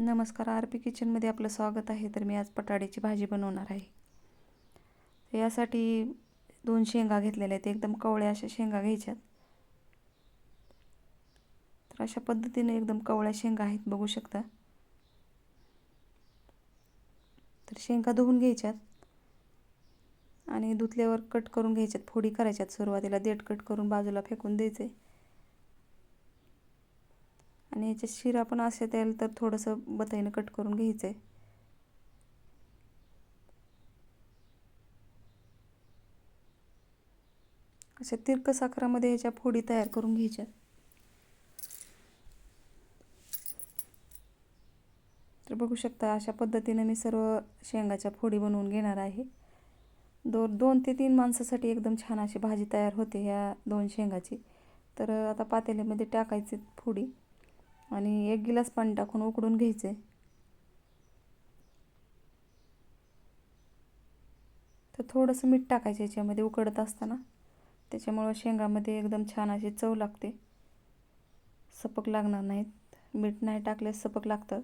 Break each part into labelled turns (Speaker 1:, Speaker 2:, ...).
Speaker 1: नमस्कार R P किचनमध्ये आपलं स्वागत आहे. तर मी आज पटाड्याची भाजी बनवणार आहे. तर यासाठी दोन शेंगा घेतलेल्या आहेत. एकदम कवळ्या अशा शेंगा घ्यायच्यात. तर अशा पद्धतीने एकदम कवळ्या शेंगा आहेत बघू शकता. तर शेंगा धुवून घ्यायच्यात आणि धुतल्यावर कट करून घ्यायच्यात. फोडी करायच्यात सुरुवातीला. देठ कट करून बाजूला फेकून द्यायचे आणि याच्यात शिरा पण असे द्याल तर थोडंसं बताईनं कट करून घ्यायचं आहे अशा तिरक साखरामध्ये ह्याच्या फोडी तयार करून घ्यायच्या. तर बघू शकता अशा पद्धतीने मी सर्व शेंगाच्या फोडी बनवून घेणार आहे. दो दोन ते तीन माणसासाठी एकदम छान अशी भाजी तयार होते ह्या दोन शेंगाची. तर आता पातेल्यामध्ये टाकायचे फोडी. आणि एक गिलास पाणी टाकून उकडून घ्यायचे. तर थोडंसं मीठ टाकायचं याच्यामध्ये उकडत असताना. त्याच्यामुळं शेंगामध्ये एकदम छान अशी चव लागते. सपक लागणार नाहीत. मीठ नाही टाकल्यास सपक लागतं.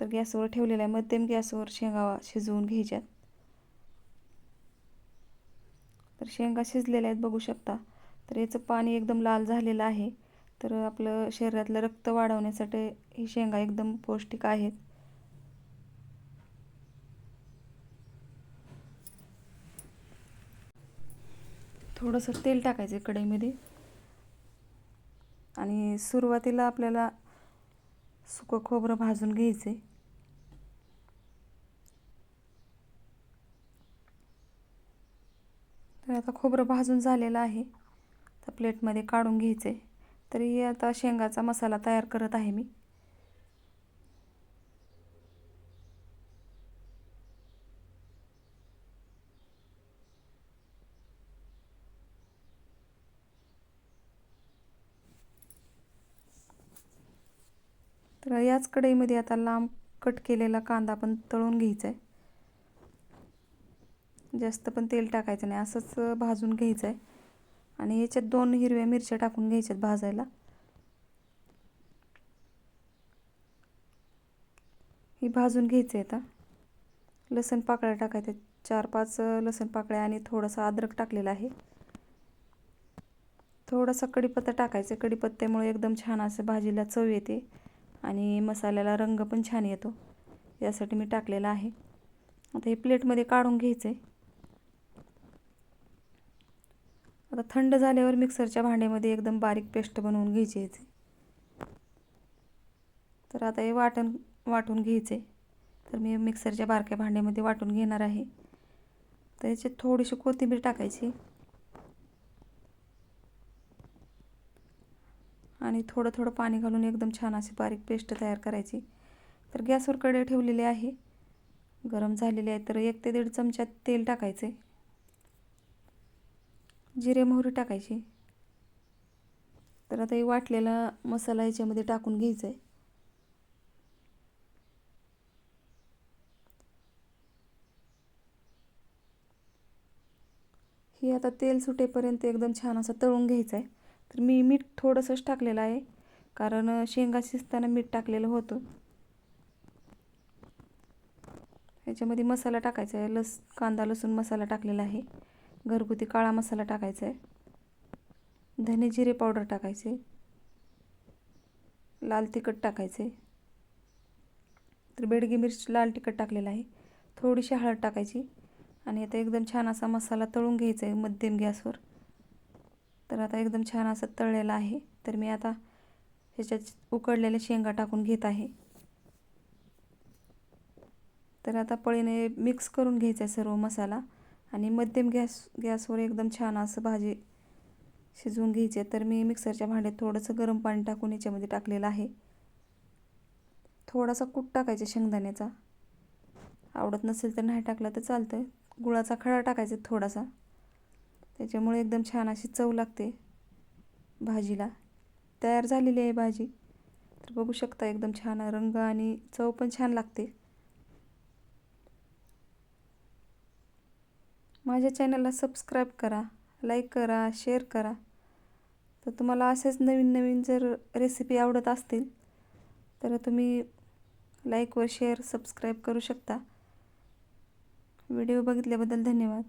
Speaker 1: तर गॅसवर ठेवलेलं आहे. मध्यम गॅसवर शेंगा शिजवून घ्यायच्यात. तर शेंगा शिजलेल्या आहेत बघू शकता. तर याचं पाणी एकदम लाल झालेलं आहे. तर आपलं शरीरातलं रक्त वाढवण्यासाठी ही शेंगा एकदम पौष्टिक आहेत. थोडंसं तेल टाकायचं कढईमध्ये. आणि सुरुवातीला आपल्याला सुकं खोबरं भाजून घ्यायचं आहे तर आता खोबरं भाजून झालेलं आहे. तर प्लेटमध्ये काढून घ्यायचं आहे तरी आता शेंगाचा मसाला तयार करत आहे मी. तर याच कढईमध्ये आता लांब कट केलेला कांदा पण तळून घ्यायचा आहे जास्त पण तेल टाकायचं नाही असंच भाजून घ्यायचं आहे आणि याच्यात दोन हिरव्या मिरच्या टाकून घ्यायच्यात भाजायला. ही भाजून घ्यायचं आहे आता. लसण पाकळ्या टाकायच्या. चार पाच लसण पाकळ्या आणि थोडासा अद्रक टाकलेला आहे. थोडासा कढीपत्ता टाकायचा. कढीपत्त्यामुळे एकदम छान असं भाजीला चव येते आणि मसाल्याला रंग पण छान येतो. यासाठी मी टाकलेला आहे. आता हे प्लेटमध्ये काढून घ्यायचं आहे आता थंड झाल्यावर मिक्सरच्या भांड्यामध्ये एकदम बारीक पेस्ट बनवून घ्यायची. याची तर आता हे वाटण वाटून घ्यायचे. तर मी मिक्सरच्या बारक्या भांड्यामध्ये वाटून घेणार आहे. तर याच्यात थोडीशी कोथिंबीर टाकायची. आणि थोडं थोडं पाणी घालून एकदम छान अशी बारीक पेस्ट तयार करायची. तर गॅसवर कडे ठेवलेले आहे. गरम झालेले आहे. तर एक ते दीड चमच्यात तेल टाकायचे. जिरे मोहरी टाकायची. तर आता हे वाटलेला मसाला याच्यामध्ये टाकून घ्यायचा आहे ही आता तेल सुटेपर्यंत एकदम छान असं तळून घ्यायचं आहे तर मी मीठ थोडंसंच टाकलेलं आहे कारण शेंगा शिजताना मीठ टाकलेलं होतं. ह्याच्यामध्ये मसाला टाकायचा आहे लस कांदा लसूण मसाला टाकलेला आहे. घरगुती काळा मसाला टाकायचा आहे. धने जिरे पावडर टाकायचे. लाल तिखट टाकायचे. तर बेडगी मिरच लाल तिखट टाकलेलं आहे. थोडीशी हळद टाकायची. आणि आता एकदम छान असा मसाला तळून घ्यायचा आहे मध्यम गॅसवर. तर आता एकदम छान असं तळलेलं आहे. तर मी आता ह्याच्यात उकडलेल्या शेंगा टाकून घेत आहे. तर आता पळीने मिक्स करून घ्यायचा आहे सर्व मसाला. आणि मध्यम गॅस गॅसवर एकदम छान असं भाजी शिजवून घ्यायची आहे. तर मी मिक्सरच्या भांड्यात थोडंसं गरम पाणी टाकून याच्यामध्ये टाकलेलं आहे. थोडासा कूट टाकायचा शेंगदाण्याचा. आवडत नसेल तर नाही टाकला तर चालतं गुळाचा खडा टाकायचा थोडासा. त्याच्यामुळे एकदम छान अशी चव लागते भाजीला. तयार झालेली आहे भाजी. तर बघू शकता एकदम छान रंग आणि चव पण छान लागते. माझ्या चॅनलला सबस्क्राईब करा लाईक करा शेअर करा. तर तुम्हाला असेच नवीन नवीन जर रेसिपी आवडत असतील तर तुम्ही लाईक व शेअर सबस्क्राईब करू शकता. व्हिडिओ बघितल्याबद्दल धन्यवाद.